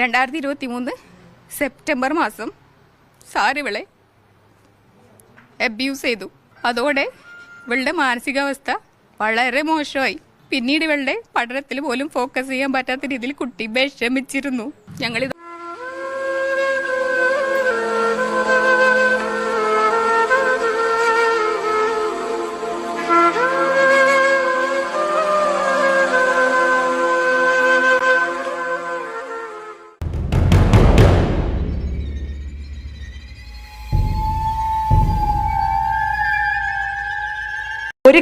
രണ്ടായിരത്തി ഇരുപത്തി മൂന്ന് സെപ്റ്റംബർ മാസം സാർ അബ്യൂസ് ചെയ്തു. അതോടെ ഇവളുടെ മാനസികാവസ്ഥ വളരെ മോശമായി. പിന്നീട് ഇവളുടെ പഠനത്തിൽ പോലും ഫോക്കസ് ചെയ്യാൻ പറ്റാത്ത രീതിയിൽ കുട്ടി വിഷമിച്ചിരുന്നു. ഞങ്ങളിത്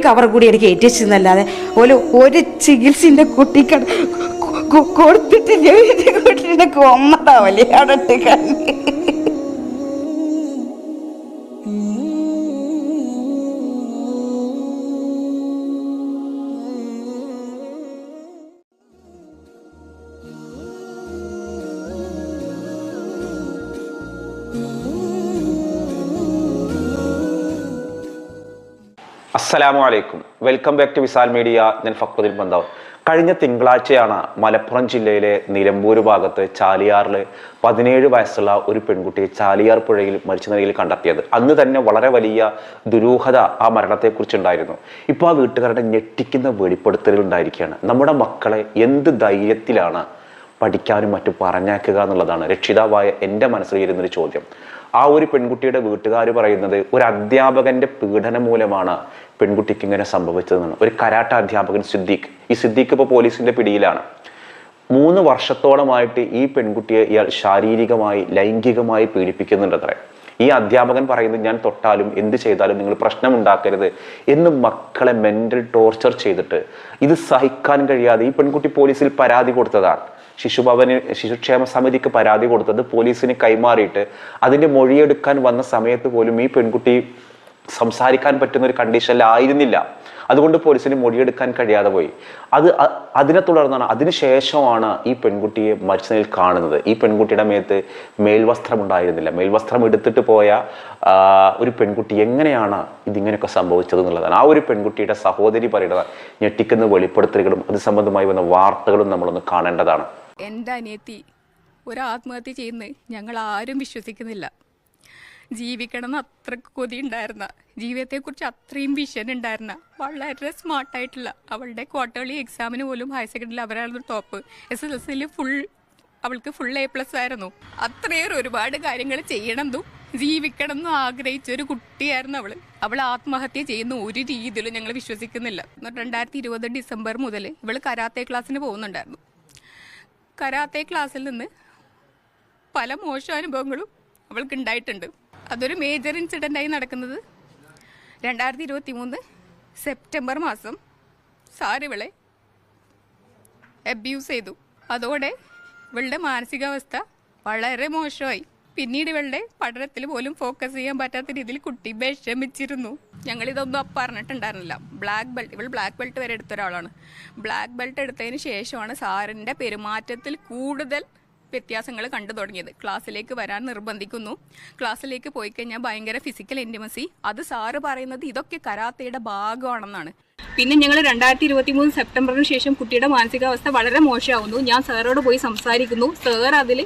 കവർ കൂടി എനിക്ക് ഏറ്റിച്ചെന്നല്ലാതെ ഒരു ഒരു ചികിത്സന്റെ കുട്ടിക്ക് കൊടുത്തിട്ട് ഞാൻ എന്റെ കുട്ടീനെ കൊന്നതാവല്ലേ അവിടെ അസ്സലാമു അലൈക്കും. Welcome back to Visal media ഞാൻ ഫക്രുദ്ദീൻ ബന്ധാവ് കഴിഞ്ഞ തിങ്കളാഴ്ചയാണ് മലപ്പുറം ജില്ലയിലെ നിലമ്പൂർ ഭാഗത്ത് ചാലിയാറിൽ പതിനേഴ് വയസ്സുള്ള ഒരു പെൺകുട്ടിയെ ചാലിയാർ പുഴയിൽ മരിച്ച നിലയിൽ കണ്ടെത്തിയത്. അന്ന് തന്നെ വളരെ വലിയ ദുരൂഹത ആ മരണത്തെക്കുറിച്ചുണ്ടായിരുന്നു ഇപ്പോൾ ആ വീട്ടുകാരുടെ ഞെട്ടിക്കുന്ന വെളിപ്പെടുത്തലുകൾ ഉണ്ടായിരിക്കുകയാണ്. നമ്മുടെ മക്കളെ എന്ത് ധൈര്യത്തിലാണ് പഠിക്കാനും മറ്റും പറഞ്ഞേക്കുക എന്നുള്ളതാണ് രക്ഷിതാവായ എന്റെ മനസ്സിൽ ഇരുന്നൊരു ചോദ്യം. ആ ഒരു പെൺകുട്ടിയുടെ വീട്ടുകാർ പറയുന്നത് ഒരു അധ്യാപകന്റെ പീഡനം മൂലമാണ് പെൺകുട്ടിക്ക് ഇങ്ങനെ സംഭവിച്ചതെന്നാണ്. ഒരു കരാട്ട അധ്യാപകൻ സിദ്ദീഖ്. ഈ സിദ്ദീഖ് ഇപ്പോൾ പോലീസിന്റെ പിടിയിലാണ്. മൂന്ന് വർഷത്തോളമായിട്ട് ഈ പെൺകുട്ടിയെ ഇയാൾ ശാരീരികമായി ലൈംഗികമായി പീഡിപ്പിക്കുന്നുണ്ടത്രേ. ഈ അധ്യാപകൻ പറയുന്നത് ഞാൻ തൊട്ടാലും എന്ത് ചെയ്താലും നിങ്ങൾ പ്രശ്നമുണ്ടാക്കരുത് എന്ന് മക്കളെ മെന്റൽ ടോർച്ചർ ചെയ്തിട്ട് ഇത് സഹിക്കാൻ കഴിയാതെ ഈ പെൺകുട്ടി പോലീസിൽ പരാതി കൊടുത്തതാണ്. ശിശുഭവന് ശിശുക്ഷേമ സമിതിക്ക് പരാതി കൊടുത്തത് പോലീസിന് കൈമാറിയിട്ട് അതിന്റെ മൊഴിയെടുക്കാൻ വന്ന സമയത്ത് പോലും ഈ പെൺകുട്ടി സംസാരിക്കാൻ പറ്റുന്ന ഒരു കണ്ടീഷനിലായിരുന്നില്ല അതുകൊണ്ട് പോലീസിന് മൊഴിയെടുക്കാൻ കഴിയാതെ പോയി. അത് അതിനെ തുടർന്നാണ് അതിനുശേഷമാണ് ഈ പെൺകുട്ടിയെ മരിച്ച നിലയിൽ കാണുന്നത്. ഈ പെൺകുട്ടിയുടെ മേത്ത് മേൽവസ്ത്രം ഉണ്ടായിരുന്നില്ല മേൽവസ്ത്രം എടുത്തിട്ട് പോയ ഒരു പെൺകുട്ടി എങ്ങനെയാണ് ഇതിങ്ങനെയൊക്കെ സംഭവിച്ചത് എന്നുള്ളതാണ്. ആ ഒരു പെൺകുട്ടിയുടെ സഹോദരി പറയുന്ന ഞെട്ടിക്കുന്ന വെളിപ്പെടുത്തലുകളും അത് സംബന്ധമായി വന്ന വാർത്തകളും നമ്മളൊന്ന് കാണേണ്ടതാണ്. എന്റെ അനിയത്തി ഒരു ആത്മഹത്യ ചെയ്യുന്നത് ഞങ്ങൾ ആരും വിശ്വസിക്കുന്നില്ല. ജീവിക്കണം എന്ന് അത്രയ്ക്ക് കൊതി ഉണ്ടായിരുന്ന ജീവിതത്തെക്കുറിച്ച് അത്രയും വിഷൻ ഉണ്ടായിരുന്ന വളരെ സ്മാർട്ടായിട്ടുള്ള അവളുടെ ക്വാർട്ടർലി എക്സാമിന് പോലും ഹയർ സെക്കൻഡറിയിൽ അവരായിരുന്നു ടോപ്പ് എസ് എസ് എൽ സിയിൽ ഫുൾ അവൾക്ക് ഫുൾ എ പ്ലസ് ആയിരുന്നു. അത്രയേറെ ഒരുപാട് കാര്യങ്ങൾ ചെയ്യണമെന്നും ജീവിക്കണം എന്നും ആഗ്രഹിച്ച ഒരു കുട്ടിയായിരുന്നു അവൾ അവൾ ആത്മഹത്യ ചെയ്യുന്ന ഒരു രീതിയിലും ഞങ്ങൾ വിശ്വസിക്കുന്നില്ല. രണ്ടായിരത്തി ഇരുപത് ഡിസംബർ മുതൽ ഇവൾ കരാത്തെ ക്ലാസ്സിന് പോകുന്നുണ്ടായിരുന്നു. കരാത്തെ ക്ലാസ്സിൽ നിന്ന് പല മോശം അനുഭവങ്ങളും അവൾക്ക് ഉണ്ടായിട്ടുണ്ട്. അതൊരു മേജർ ഇൻസിഡന്റായി നടക്കുന്നത് രണ്ടായിരത്തി ഇരുപത്തി മൂന്ന് സെപ്റ്റംബർ മാസം സാറിവളെ അബ്യൂസ് ചെയ്തു. അതോടെ ഇവളുടെ മാനസികാവസ്ഥ വളരെ മോശമായി. പിന്നീട് ഇവളുടെ പഠനത്തിൽ പോലും ഫോക്കസ് ചെയ്യാൻ പറ്റാത്ത രീതിയിൽ കുട്ടി വിഷമിച്ചിരുന്നു. ഞങ്ങൾ ഇതൊന്നും പറഞ്ഞിട്ടുണ്ടായിരുന്നില്ല. ബ്ലാക്ക് ബെൽറ്റ് ഇവൾ ബ്ലാക്ക് ബെൽറ്റ് വരെ എടുത്ത ഒരാളാണ്. ബ്ലാക്ക് ബെൽറ്റ് എടുത്തതിന് ശേഷമാണ് സാറിന്റെ പെരുമാറ്റത്തിൽ കൂടുതൽ വ്യത്യാസങ്ങൾ കണ്ടു തുടങ്ങിയത്. ക്ലാസ്സിലേക്ക് വരാൻ നിർബന്ധിക്കുന്നു. ക്ലാസ്സിലേക്ക് പോയി കഴിഞ്ഞാൽ ഭയങ്കര ഫിസിക്കൽ ഇന്റിമസി അത് സാറ് പറയുന്നത് ഇതൊക്കെ കരാത്തയുടെ ഭാഗമാണെന്നാണ്. പിന്നെ ഞങ്ങൾ രണ്ടായിരത്തി ഇരുപത്തി മൂന്ന് സെപ്റ്റംബറിന് ശേഷം കുട്ടിയുടെ മാനസികാവസ്ഥ വളരെ മോശമാവുന്നു. ഞാൻ സാറോട് പോയി സംസാരിക്കുന്നു. സാർ അതിൽ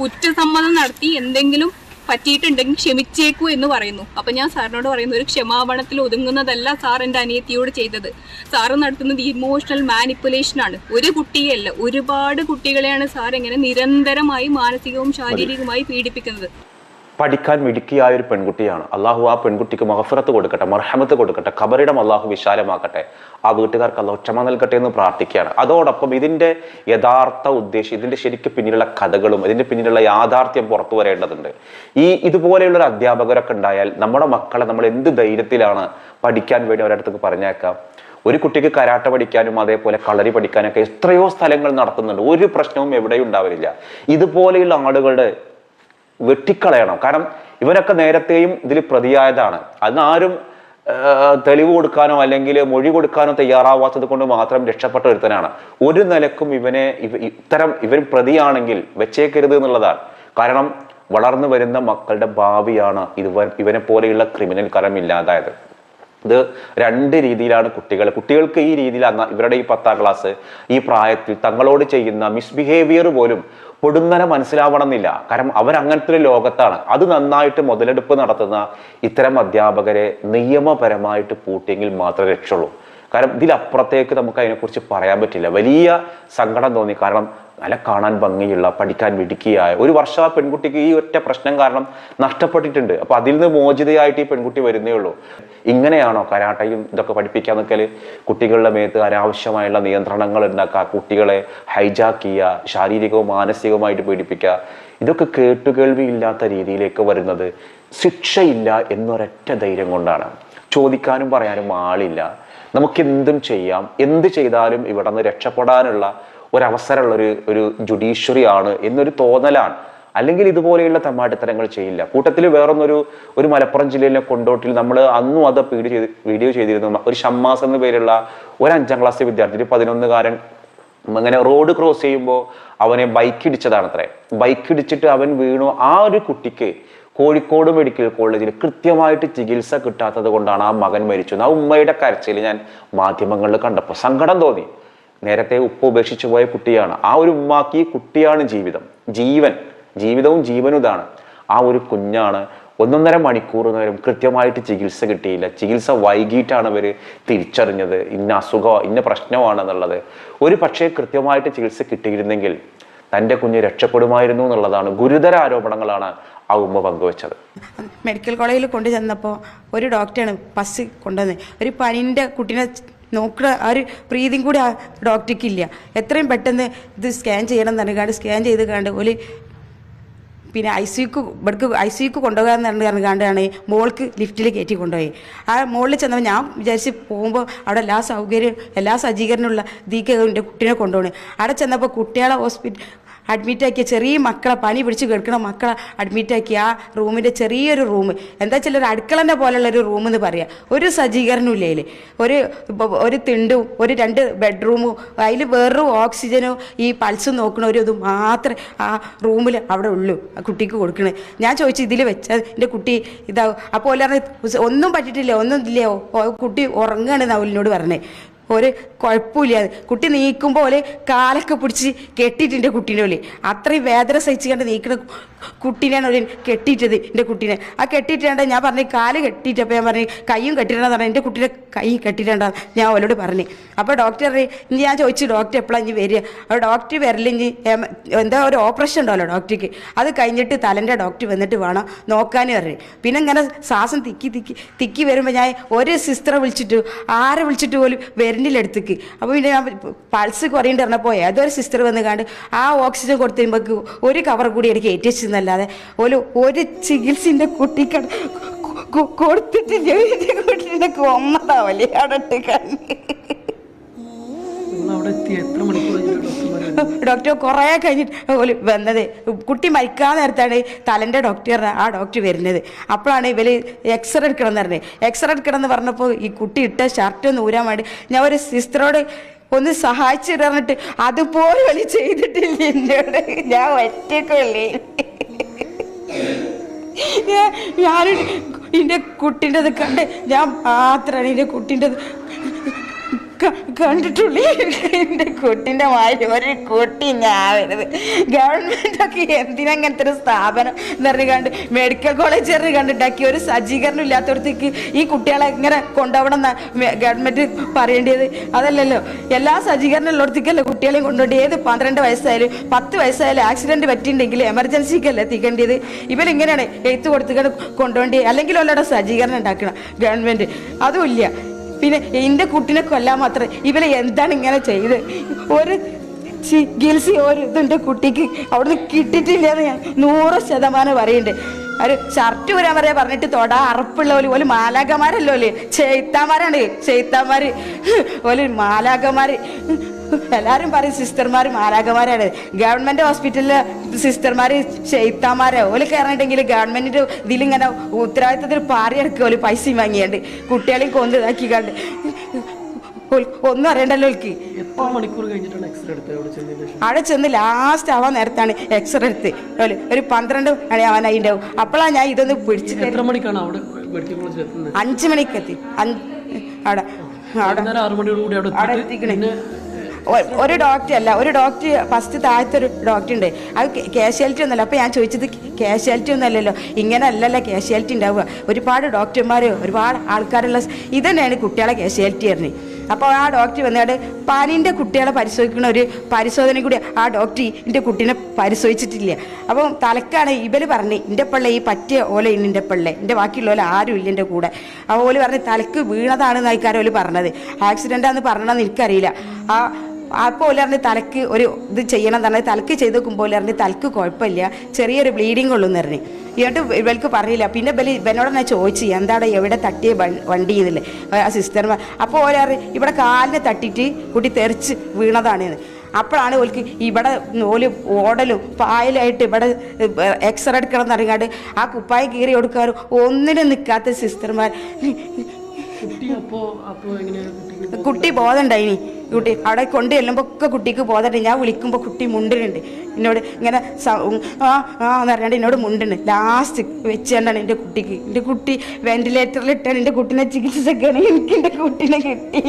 കുറ്റസമ്മതം നടത്തി എന്തെങ്കിലും പറ്റിയിട്ടുണ്ടെങ്കിൽ ക്ഷമിച്ചേക്കൂ എന്ന് പറയുന്നു. അപ്പം ഞാൻ സാറിനോട് പറയുന്നു ഒരു ക്ഷമാപണത്തിൽ ഒതുങ്ങുന്നതല്ല സാർ എന്റെ അനിയത്തിയോട് ചെയ്തത്. സാറ് നടത്തുന്നത് ഇമോഷണൽ മാനിപ്പുലേഷനാണ് ഒരു കുട്ടിയല്ല ഒരുപാട് കുട്ടികളെയാണ് സാർ ഇങ്ങനെ നിരന്തരമായി മാനസികവും ശാരീരികവുമായി പീഡിപ്പിക്കുന്നത്. പഠിക്കാൻ മിടുക്കിയായ ഒരു പെൺകുട്ടിയാണ്. അള്ളാഹു ആ പെൺകുട്ടിക്ക് മഹഫറത്ത് കൊടുക്കട്ടെ മർഹമത്ത് കൊടുക്കട്ടെ ഖബറിടം അള്ളാഹു വിശാലമാക്കട്ടെ. ആ വീട്ടുകാർക്ക് അള്ളാഹു ക്ഷമ നൽകട്ടെ എന്ന് പ്രാർത്ഥിക്കുകയാണ്. അതോടൊപ്പം ഇതിന്റെ യഥാർത്ഥ ഉദ്ദേശം ഇതിന്റെ ശരിക്കും പിന്നിലുള്ള കഥകളും ഇതിന്റെ പിന്നിലുള്ള യാഥാർത്ഥ്യം പുറത്തു വരേണ്ടതുണ്ട്. ഈ ഇതുപോലെയുള്ള ഒരു അധ്യാപകരൊക്കെ ഉണ്ടായാൽ നമ്മുടെ മക്കളെ നമ്മൾ എന്ത് ധൈര്യത്തിലാണ് പഠിക്കാൻ വേണ്ടി ഒരിടത്തേക്ക് പറഞ്ഞേക്കാം? ഒരു കുട്ടിക്ക് കരാട്ട പഠിക്കാനും അതേപോലെ കളരി പഠിക്കാനൊക്കെ എത്രയോ സ്ഥലങ്ങൾ നടത്തുന്നുണ്ട്. ഒരു പ്രശ്നവും എവിടെയും ഉണ്ടാവില്ല ഇതുപോലെയുള്ള ആളുകളുടെ വെട്ടിക്കളയണം. കാരണം ഇവരൊക്കെ നേരത്തെയും ഇതിൽ പ്രതിയായതാണ്. അതിനാരും തെളിവ് കൊടുക്കാനോ അല്ലെങ്കിൽ മൊഴി കൊടുക്കാനോ തയ്യാറാവാത്തത് കൊണ്ട് മാത്രം രക്ഷപ്പെട്ട ഒരുത്തനാണ്. ഒരു നിലക്കും ഇവനെ ഇവ- ഇത്തരം ഇവൻ പ്രതിയാണെങ്കിൽ വെച്ചേക്കരുത് എന്നുള്ളതാണ്. കാരണം വളർന്നു വരുന്ന മക്കളുടെ ഭാവിയാണ് ഇവ ഇവനെ പോലെയുള്ള ക്രിമിനൽ കരം ഇല്ലാതായത്. ഇത് രണ്ട് രീതിയിലാണ് കുട്ടികൾ. കുട്ടികൾക്ക് ഈ രീതിയിൽ ഇവരുടെ ഈ പത്താം ക്ലാസ് ഈ പ്രായത്തിൽ തങ്ങളോട് ചെയ്യുന്ന മിസ്ബിഹേവിയർ പോലും പൊടുന്നനെ മനസ്സിലാവണം എന്നില്ല കാരണം അവരങ്ങനത്തെ ഒരു ലോകത്താണ്. അത് നന്നായിട്ട് മുതലെടുപ്പ് നടത്തുന്ന ഇത്തരം അധ്യാപകരെ നിയമപരമായിട്ട് പൂട്ടിയെങ്കിൽ മാത്രമേ രക്ഷയുള്ളൂ. കാരണം ഇതിലപ്പുറത്തേക്ക് നമുക്ക് അതിനെക്കുറിച്ച് പറയാൻ പറ്റില്ല. വലിയ സങ്കടം തോന്നി. കാരണം നല്ല കാണാൻ ഭംഗിയുള്ള പഠിക്കാൻ മിടുക്കിയായ ഒരു വർഷം ആ പെൺകുട്ടിക്ക് ഈ ഒറ്റ പ്രശ്നം കാരണം നഷ്ടപ്പെട്ടിട്ടുണ്ട്. അപ്പൊ അതിൽ നിന്ന് മോചിതയായിട്ട് ഈ പെൺകുട്ടി വരുന്നേ ഉള്ളൂ. ഇങ്ങനെയാണോ കരാട്ടയും ഇതൊക്കെ പഠിപ്പിക്കാൻ നിൽക്കൽ കുട്ടികളുടെ മേത്ത് അനാവശ്യമായുള്ള നിയന്ത്രണങ്ങൾ ഉണ്ടാക്കുക കുട്ടികളെ ഹൈജാക്ക് ചെയ്യുക ശാരീരികവും മാനസികവുമായിട്ട് പീഡിപ്പിക്കുക. ഇതൊക്കെ കേട്ടുകേൾവി ഇല്ലാത്ത രീതിയിലേക്ക് വരുന്നത് ശിക്ഷയില്ല എന്നൊരൊറ്റ ധൈര്യം കൊണ്ടാണ്. ചോദിക്കാനും പറയാനും ആളില്ല. നമുക്ക് എന്തും ചെയ്യാം. എന്ത് ചെയ്താലും ഇവിടെ നിന്ന് രക്ഷപ്പെടാനുള്ള ഒരവസരമുള്ള ഒരു ഒരു ജുഡീഷ്യറി ആണ് എന്നൊരു തോന്നലാണ്. അല്ലെങ്കിൽ ഇതുപോലെയുള്ള തമാടിത്തരങ്ങൾ ചെയ്യില്ല. കൂട്ടത്തിൽ വേറൊന്നൊരു ഒരു മലപ്പുറം ജില്ലയിലെ കൊണ്ടോട്ടിൽ നമ്മൾ അന്നും അത് വീഡിയോ ചെയ്ത് വീഡിയോ ചെയ്തിരുന്നു. ഒരു ഷമ്മാസ് എന്ന പേരുള്ള ഒരു അഞ്ചാം ക്ലാസ് വിദ്യാർത്ഥി പതിനൊന്നുകാരൻ അങ്ങനെ റോഡ് ക്രോസ് ചെയ്യുമ്പോൾ അവനെ ബൈക്ക് ഇടിച്ചതാണത്രേ. ബൈക്ക് ഇടിച്ചിട്ട് അവൻ വീണു. ആ ഒരു കുട്ടിക്ക് കോഴിക്കോട് മെഡിക്കൽ കോളേജിൽ കൃത്യമായിട്ട് ചികിത്സ കിട്ടാത്തത് കൊണ്ടാണ് ആ മകൻ മരിച്ചു ആ ഉമ്മയുടെ കരച്ചിൽ ഞാൻ മാധ്യമങ്ങളിൽ കണ്ടപ്പോൾ സങ്കടം തോന്നി. നേരത്തെ ഉപ്പ ഉപേക്ഷിച്ചു പോയ കുട്ടിയാണ്. ആ ഒരു ഉമ്മാക്ക് ഈ കുട്ടിയാണ് ജീവിതം. ജീവൻ. ജീവിതവും ജീവനും ഇതാണ്. ആ ഒരു കുഞ്ഞാണ് ഒന്നൊന്നര മണിക്കൂർ നേരം കൃത്യമായിട്ട് ചികിത്സ കിട്ടിയില്ല. ചികിത്സ വൈകിട്ടാണ് അവർ തിരിച്ചറിഞ്ഞത്. ഇന്ന അസുഖം ഇന്ന പ്രശ്നമാണെന്നുള്ളത്. ഒരു പക്ഷേ കൃത്യമായിട്ട് ചികിത്സ കിട്ടിയിരുന്നെങ്കിൽ തന്റെ കുഞ്ഞ് രക്ഷപ്പെടുമായിരുന്നു എന്നുള്ളതാണ് ഗുരുതര ആരോപണങ്ങളാണ് ആ ഉമ്മ പങ്കുവച്ചത്. മെഡിക്കൽ കോളേജിൽ കൊണ്ടു ചെന്നപ്പോൾ ഒരു ഡോക്ടറാണ് പസ് കൊണ്ടുവന്നത് ഒരു പനിന്റെ കുട്ടീനെ നോക്കുക ആ ഒരു പ്രീതിയും കൂടി ആ ഡോക്ടർക്ക് ഇല്ല. എത്രയും പെട്ടെന്ന് ഇത് സ്കാൻ ചെയ്യണം എന്ന് പറഞ്ഞാണ്ട് സ്കാൻ ചെയ്ത് കണ്ട് ഒരു പിന്നെ ഐ സിക്ക് ഇവിടേക്ക് ഐ സിക്ക് കൊണ്ടുപോകാന്ന് പറഞ്ഞു കണ്ടാണ് മോൾക്ക് ലിഫ്റ്റിൽ കയറ്റി കൊണ്ടുപോയി. ആ മുകളിൽ ചെന്നപ്പോൾ ഞാൻ വിചാരിച്ച് പോകുമ്പോൾ അവിടെ എല്ലാ സൗകര്യം എല്ലാ സജ്ജീകരണമുള്ള ദീക്ക് എന്റെ കുട്ടീനെ കൊണ്ടുപോകണേ അവിടെ ചെന്നപ്പോൾ കുട്ടികളെ ഹോസ്പിറ്റൽ അഡ്മിറ്റാക്കിയ ചെറിയ മക്കളെ പനി പിടിച്ച് കിടക്കണ മക്കളെ അഡ്മിറ്റാക്കിയ ആ റൂമിന്റെ ചെറിയൊരു റൂം. എന്താ വെച്ചാൽ ഒരു അടുക്കളന്റെ പോലുള്ള ഒരു റൂം എന്ന് പറയാം. ഒരു സജ്ജീകരണവും ഇല്ലേ ഒരു ഒരു തിണ്ടും ഒരു രണ്ട് ബെഡ്റൂമും അതിൽ വേറൊരു ഓക്സിജനോ ഈ പൾസ് നോക്കണ ഒരു ഇത് മാത്രമേ ആ റൂമിൽ അവിടെ ഉള്ളൂ ആ കുട്ടിക്ക് കൊടുക്കണേ. ഞാൻ ചോദിച്ചു ഇതിൽ വെച്ചാൽ എന്റെ കുട്ടി ഇതാവും അപ്പോൾ ഒന്നും പറ്റിയിട്ടില്ല ഒന്നും ഇല്ലയോ കുട്ടി ഉറങ്ങുകയാണ് നവലിനോട് പറഞ്ഞേ. ഒരു കുഴപ്പമില്ല കുട്ടി നീക്കുമ്പോൾ ഒരു കാലൊക്കെ പിടിച്ച് കെട്ടിയിട്ടുണ്ട് കുട്ടീനെ ഓൽ അത്രയും വേദന സഹിച്ച് കണ്ട് നീക്കുന്ന കുട്ടീനെയാണ് ഒരു കെട്ടിയിട്ടത് എന്റെ കുട്ടീനെ. ആ കെട്ടിയിട്ടുണ്ട് ഞാൻ പറഞ്ഞു കാൽ കെട്ടിയിട്ടപ്പോൾ ഞാൻ പറഞ്ഞു കൈയും കെട്ടിയിട്ടുണ്ടെന്ന് പറഞ്ഞു എന്റെ കുട്ടീനെ കൈ കെട്ടിയിട്ടുണ്ടാ ഞാൻ ഓലോട് പറഞ്ഞു. അപ്പോൾ ഡോക്ടർ ഇനി ഞാൻ ചോദിച്ചു ഡോക്ടർ എപ്പോഴാണ് ഇനി വരിക? അപ്പോൾ ഡോക്ടർ വരില്ലെങ്കിൽ എന്താ ഒരു ഓപ്പറേഷൻ ഉണ്ടല്ലോ ഡോക്ടർക്ക്. അത് കഴിഞ്ഞിട്ട് തലന്റെ ഡോക്ടർ വന്നിട്ട് വേണം നോക്കാനും അറിയും പിന്നെ ഇങ്ങനെ ശ്വാസം തിക്കി തിക്കി തിക്കി വരുമ്പോൾ ഞാൻ ഒരു സിസ്റ്ററെ വിളിച്ചിട്ട് ആരെ വിളിച്ചിട്ട് പോലും വരുന്നില്ല അടുത്തേക്ക് അപ്പോൾ പിന്നെ ഞാൻ പൾസ് കുറയേണ്ടി പറഞ്ഞപ്പോൾ ഏതൊരു സിസ്റ്റർ വന്ന് കണ്ട് ആ ഓക്സിജൻ കൊടുത്തുമ്പോൾക്ക് ഒരു കവർ കൂടി എനിക്ക് ഏറ്റിച്ചെന്നല്ലാതെ ഒരു ഒരു ചികിത്സന്റെ കുട്ടിക്ക് കൊടുത്തിട്ട് കൊടുത്തിട്ട് കൊന്നതാവല്ലേ അവിടെ ഇട്ട് കണ്ട് ഡോക്ടർ കുറേ കഴിഞ്ഞിട്ട് വന്നത്. കുട്ടി മരിക്കാൻ നേരത്താണ് തലന്റെ ഡോക്ടർ ആ ഡോക്ടർ വരുന്നത്. അപ്പോഴാണ് ഇവർ എക്സ്റേ എടുക്കണം എന്ന് പറഞ്ഞത്. എക്സ്റേ എടുക്കണം എന്ന് പറഞ്ഞപ്പോൾ ഈ കുട്ടി ഇട്ട ഷർട്ട് ഒന്ന് ഊരാൻ വേണ്ടി ഞാൻ ഒരു സിസ്റ്ററോട് ഒന്ന് സഹായിച്ചിടന്നിട്ട് അതുപോലെ വലി ചെയ്തിട്ടില്ല എന്നോട്. ഞാൻ ഒറ്റക്കുള്ളേ ഞാൻ എന്റെ കുട്ടീന്റെത് കണ്ട് ഞാൻ മാത്രമാണ് എന്റെ കുട്ടീന്റെത് കണ്ടിട്ടുള്ളൂ എന്റെ കുട്ടീന്റെ ഒരു കുട്ടി ഞാൻ വരുന്നത് ഗവൺമെന്റൊക്കെ എന്തിനാ ഇങ്ങനത്തെ ഒരു സ്ഥാപനം എന്ന് പറഞ്ഞു കണ്ട് മെഡിക്കൽ കോളേജ് പറഞ്ഞ് കണ്ടിട്ടാക്കി ഒരു സജ്ജീകരണം ഇല്ലാത്തടത്തേക്ക് ഈ കുട്ടികളെ ഇങ്ങനെ കൊണ്ടുപോകണം എന്നാ ഗവൺമെന്റ് പറയേണ്ടത്? അതല്ലല്ലോ. എല്ലാ സജ്ജീകരണം ഉള്ളിടത്തേക്കല്ലേ കുട്ടികളെയും കൊണ്ടുപോയി ഏത് പന്ത്രണ്ട് വയസ്സായാലും പത്ത് വയസ്സായാലും ആക്സിഡന്റ് പറ്റിയിട്ടുണ്ടെങ്കിൽ എമർജൻസിക്കല്ലേ എത്തിക്കേണ്ടത്? ഇവരിങ്ങനെയാണ് എഴുത്ത് കൊടുത്തിട്ട് കൊണ്ടുപോകേണ്ടത്? അല്ലെങ്കിൽ വല്ലവിടെ സജ്ജീകരണം ഉണ്ടാക്കണം ഗവൺമെന്റ് അതും ഇല്ല. പിന്നെ എന്റെ കുട്ടിനെ കൊല്ലാൻ മാത്രം ഇവരെ എന്താണ് ഇങ്ങനെ ചെയ്ത്? ഒരു ഗിൽസി ഒരു ഇതെന്റെ കുട്ടിക്ക്. അവിടുന്ന് കിട്ടിയിട്ടില്ലെന്ന് ഞാൻ നൂറ് ശതമാനം പറയുന്നുണ്ട്. ഒരു ഷർട്ട് വരാൻ പറയാ പറഞ്ഞിട്ട് തൊടാ അറപ്പുള്ള പോലെ ഓൽ മാലാകമാരല്ലോ അല്ലേ ചെയ്ത്താമാരാണ് ചെയ്ത്താമാര് ഓൽ മാലാകമാര് എല്ലാവരും പറയും സിസ്റ്റർമാർ മാലാകമാരാണ് ഗവൺമെന്റ് ഹോസ്പിറ്റലിലെ സിസ്റ്റർമാർ ചെയ്ത്താമാരെ ഓൽ കയറിയിട്ടുണ്ടെങ്കിൽ ഗവൺമെന്റിന്റെ ഇതിലിങ്ങനെ ഉത്തരവാദിത്തത്തിൽ പാറിയെടുക്കുക. ഓൽ പൈസയും വാങ്ങിയാണ്ട് കുട്ടികളെയും കൊന്ന് ഇതാക്കി കണ്ട് ഒന്നും അറിയണ്ടല്ലോ എനിക്ക് അവിടെ ചെന്ന് ലാസ്റ്റ് ആവാൻ നേരത്താണ് എക്സ്റേ എടുത്ത്. ഒരു പന്ത്രണ്ട് മണി ആവാനായി ഉണ്ടാവും അപ്പോഴാണ് ഞാൻ ഇതൊന്ന് പിടിച്ചിട്ട് അഞ്ചു മണിക്കെത്തി. അവിടെ അവിടെ. അവിടെ മണിയോട് കൂടി അവിടെ അവിടെ എത്തിക്കണേ. ഒരു ഡോക്ടർ അല്ല ഒരു ഡോക്ടർ ഫസ്റ്റ് താഴത്തെ ഒരു ഡോക്ടർ ഉണ്ട്. അത് കാഷ്വാലിറ്റി ഒന്നല്ല അപ്പോൾ ഞാൻ ചോദിച്ചത് കാഷ്വാലിറ്റി ഒന്നല്ലല്ലോ ഇങ്ങനെ അല്ലല്ലോ കാഷ്വാലിറ്റി ഉണ്ടാവുക. ഒരുപാട് ഡോക്ടർമാർ ഒരുപാട് ആൾക്കാരുള്ള ഇത് തന്നെയാണ് കുട്ടികളെ കാഷ്വാലിറ്റി ആയിരുന്നു അപ്പോൾ ആ ഡോക്ടർ വന്നിട്ട് പനിന്റെ കുട്ടികളെ പരിശോധിക്കുന്ന ഒരു പരിശോധന കൂടി ആ ഡോക്ടർ എന്റെ കുട്ടീനെ പരിശോധിച്ചിട്ടില്ല. അപ്പം തലക്കാണ് ഇവർ പറഞ്ഞ് എന്റെ പിള്ള ഈ പറ്റിയ ഓല ഇന്ന് എന്റെ പിള്ള. എന്റെ ബാക്കിയുള്ള ഓല ആരും ഇല്ല എന്റെ കൂടെ. അപ്പോൾ ഓൽ പറഞ്ഞ് തലക്ക് വീണതാണെന്ന് ആയിക്കാരോൽ പറഞ്ഞത്. ആക്സിഡന്റാന്ന് പറഞ്ഞതെന്ന് എനിക്കറിയില്ല. ആ അപ്പോൾ ഓൽ പറഞ്ഞ് തലക്ക് ഒരു ഇത് ചെയ്യണം തന്നെ തലക്ക് ചെയ്ത് നോക്കുമ്പോൾ ഓൽ പറഞ്ഞ് തലക്ക് കുഴപ്പമില്ല ചെറിയൊരു ബ്ലീഡിങ് ഉള്ളൂ എന്ന് പറഞ്ഞ്. എന്നിട്ട് ഇവൾക്ക് പറഞ്ഞില്ല പിന്നെ ബലി ഇവനോട് ഞാൻ ചോദിച്ചു എന്താണ് എവിടെ തട്ടിയ വണ്ടി എന്നില്ലേ ആ സിസ്റ്റർ അപ്പോൾ ഓരോ ഇവിടെ കാലിനെ തട്ടിയിട്ട് കുട്ടി തെറിച്ച് വീണതാണ് അപ്പോഴാണ് ഓൽക്ക് ഇവിടെ ഓൽ ഓടലും പായലായിട്ട് ഇവിടെ എക്സ്റേ എടുക്കണം എന്നറിയാണ്ട് ആ കുപ്പായ കീറി കൊടുക്കാറ് ഒന്നിനും നിൽക്കാത്ത സിസ്റ്റർമാർ കുട്ടി ബോധമുണ്ടായിനി. കുട്ടി അവിടെ കൊണ്ട് ചെല്ലുമ്പോൾ ഒക്കെ കുട്ടിക്ക് ബോധമുണ്ട്. ഞാൻ വിളിക്കുമ്പോൾ കുട്ടി മുണ്ടിനുണ്ട് എന്നോട് ഇങ്ങനെ ആ ആ എന്ന് പറഞ്ഞാണ്ട് എന്നോട് മുണ്ടുണ്ട്. ലാസ്റ്റ് വെച്ച് കണ്ടാണ് എന്റെ കുട്ടിക്ക്. എന്റെ കുട്ടി വെന്റിലേറ്ററിൽ ഇട്ടാണ് എന്റെ കുട്ടീനെ ചികിത്സക്കാണ് എനിക്ക് എന്റെ കുട്ടീനെ കിട്ടി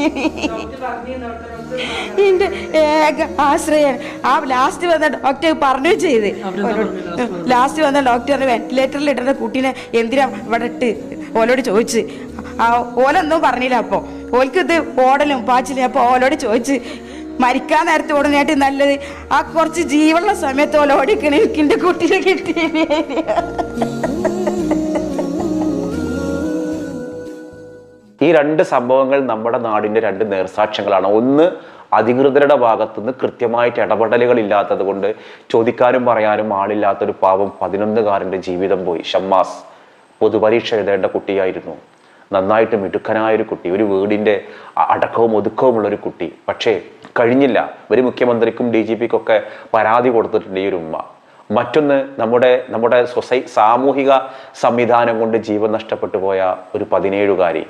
എന്റെ ഏക ആശ്രയാണ് ആ ലാസ്റ്റ് വന്ന ഡോക്ടർ പറഞ്ഞു ചെയ്ത്. ലാസ്റ്റ് വന്ന ഡോക്ടർ വെന്റിലേറ്ററിൽ ഇടുന്ന കുട്ടീനെ എന്തിനാ ഇവിടെ ഇട്ട്? ഓലോട് ചോദിച്ച്. ആ ഓലൊന്നും പറഞ്ഞില്ല അപ്പോൾ ഓൽക്ക് ഇത് ഓടലും പാച്ചിലും അപ്പോൾ ഓലോട് ചോദിച്ച് മരിക്കാൻ നേരത്തെ ഓടുന്നതായിട്ട് നല്ലത്. ആ കുറച്ച് ജീവനുള്ള സമയത്ത് ഓല ഓടിക്കണ കുട്ടിയെ കിട്ടി ഈ രണ്ട് സംഭവങ്ങൾ നമ്മുടെ നാടിന്റെ രണ്ട് നേർസാക്ഷ്യങ്ങളാണ്. ഒന്ന് അധികൃതരുടെ ഭാഗത്തുനിന്ന് കൃത്യമായിട്ട് ഇടപെടലുകൾ ഇല്ലാത്തത് കൊണ്ട് ചോദിക്കാനും പറയാനും ആളില്ലാത്തൊരു പാവം പതിനൊന്നുകാരന്റെ ജീവിതം പോയി. ഷമ്മാസ് പൊതുപരീക്ഷ എഴുതേണ്ട കുട്ടിയായിരുന്നു. നന്നായിട്ട് മിടുക്കനായ ഒരു കുട്ടി ഒരു വീടിന്റെ അടക്കവും ഒരു കുട്ടി. പക്ഷേ കഴിഞ്ഞില്ല. ഒരു മുഖ്യമന്ത്രിക്കും ഡി ജി പിക്കൊക്കെ പരാതി കൊടുത്തിട്ടുണ്ട് ഈ ഒരു ഉമ്മ. മറ്റൊന്ന് നമ്മുടെ നമ്മുടെ സൊസൈ സാമൂഹിക സംവിധാനം കൊണ്ട് ജീവൻ നഷ്ടപ്പെട്ടു പോയ ഒരു പതിനേഴുകാരി.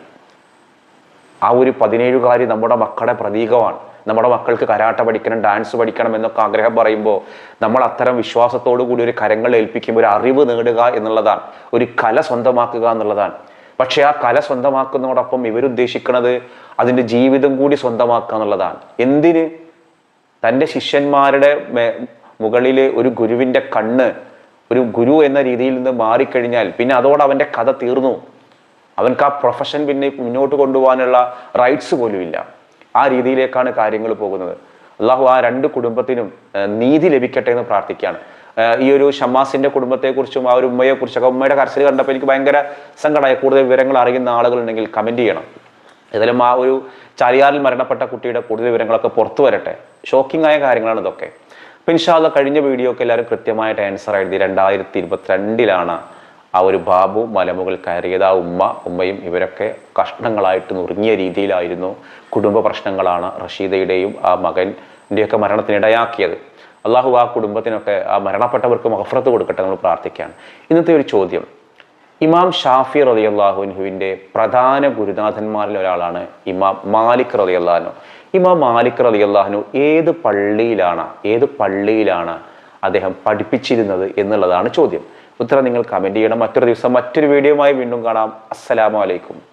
ആ ഒരു പതിനേഴുകാരി നമ്മുടെ മക്കളുടെ പ്രതീകമാണ്. നമ്മുടെ മക്കൾക്ക് കരാട്ട പഠിക്കണം ഡാൻസ് പഠിക്കണം എന്നൊക്കെ ആഗ്രഹം പറയുമ്പോൾ നമ്മൾ അത്തരം വിശ്വാസത്തോടു കൂടി ഒരു കരങ്ങൾ ഏൽപ്പിക്കുമ്പോൾ ഒരു അറിവ് നേടുക എന്നുള്ളതാണ്. ഒരു കല സ്വന്തമാക്കുക എന്നുള്ളതാണ്. പക്ഷേ ആ കല സ്വന്തമാക്കുന്നതോടൊപ്പം ഇവരുദ്ദേശിക്കുന്നത് അതിന്റെ ജീവിതം കൂടി സ്വന്തമാക്കുക എന്നുള്ളതാണ്. എന്തിന്? തന്റെ ശിഷ്യന്മാരുടെ മുകളിൽ ഒരു ഗുരുവിന്റെ കണ്ണ് ഒരു ഗുരു എന്ന രീതിയിൽ നിന്ന് മാറിക്കഴിഞ്ഞാൽ പിന്നെ അതോടെ അവന്റെ കഥ തീർന്നു. അവൻക്ക് ആ പ്രൊഫഷൻ പിന്നെ മുന്നോട്ട് കൊണ്ടുപോകാനുള്ള റൈറ്റ്സ് പോലും ഇല്ല. ആ രീതിയിലേക്കാണ് കാര്യങ്ങൾ പോകുന്നത്. അള്ളാഹു ആ രണ്ട് കുടുംബത്തിനും നീതി ലഭിക്കട്ടെ എന്ന് പ്രാർത്ഥിക്കുകയാണ്. ഈ ഒരു ഷമ്മാസിന്റെ കുടുംബത്തെക്കുറിച്ചും ആ ഒരു ഉമ്മയെക്കുറിച്ചൊക്കെ ഉമ്മയുടെ കരച്ചിൽ കണ്ടപ്പോൾ എനിക്ക് ഭയങ്കര സങ്കടമായി. കൂടുതൽ വിവരങ്ങൾ അറിയുന്ന ആളുകളുണ്ടെങ്കിൽ കമന്റ് ചെയ്യണം. ഏതായാലും ആ ഒരു ചാലിയാറിൽ മരണപ്പെട്ട കുട്ടിയുടെ കൂടുതൽ വിവരങ്ങളൊക്കെ പുറത്തു വരട്ടെ. ഷോക്കിംഗ് ആയ കാര്യങ്ങളാണ് ഇതൊക്കെ. അപ്പം ഇൻഷാല്ല കഴിഞ്ഞ വീഡിയോ ഒക്കെ എല്ലാവരും കൃത്യമായിട്ട് ആൻസർ എഴുതി. രണ്ടായിരത്തി ഇരുപത്തിരണ്ടിലാണ് ആ ഒരു ബാബു മലമുകൾ കയറിയത്. ആ ഉമ്മ ഉമ്മയും ഇവരൊക്കെ കഷ്ണങ്ങളായിട്ട് നുറുങ്ങിയ രീതിയിലായിരുന്നു കുടുംബ പ്രശ്നങ്ങളാണ് റഷീദയുടെയും ആ മകന്റെയൊക്കെ മരണത്തിനിടയാക്കിയത്. അള്ളാഹു ആ കുടുംബത്തിനൊക്കെ ആ മരണപ്പെട്ടവർക്ക് മഹഫറത്ത് കൊടുക്കട്ടെ നമ്മൾ പ്രാർത്ഥിക്കുകയാണ്. ഇന്നത്തെ ഒരു ചോദ്യം. ഇമാം ഷാഫി റതി അള്ളാഹുൻഹുവിന്റെ പ്രധാന ഗുരുനാഥന്മാരിൽ ഒരാളാണ് ഇമാം മാലിക് റതി അള്ളാഹു ഇമാം മാലിക് റതി അള്ളാഹനു ഏത് പള്ളിയിലാണ് ഏത് പള്ളിയിലാണ് അദ്ദേഹം പഠിപ്പിച്ചിരുന്നത് എന്നുള്ളതാണ് ചോദ്യം. ഉത്തരം നിങ്ങൾ കമന്റ് ചെയ്യണം. മറ്റൊരു ദിവസം മറ്റൊരു വീഡിയോയുമായി വീണ്ടും കാണാം. അസ്സലാമു അലൈക്കും.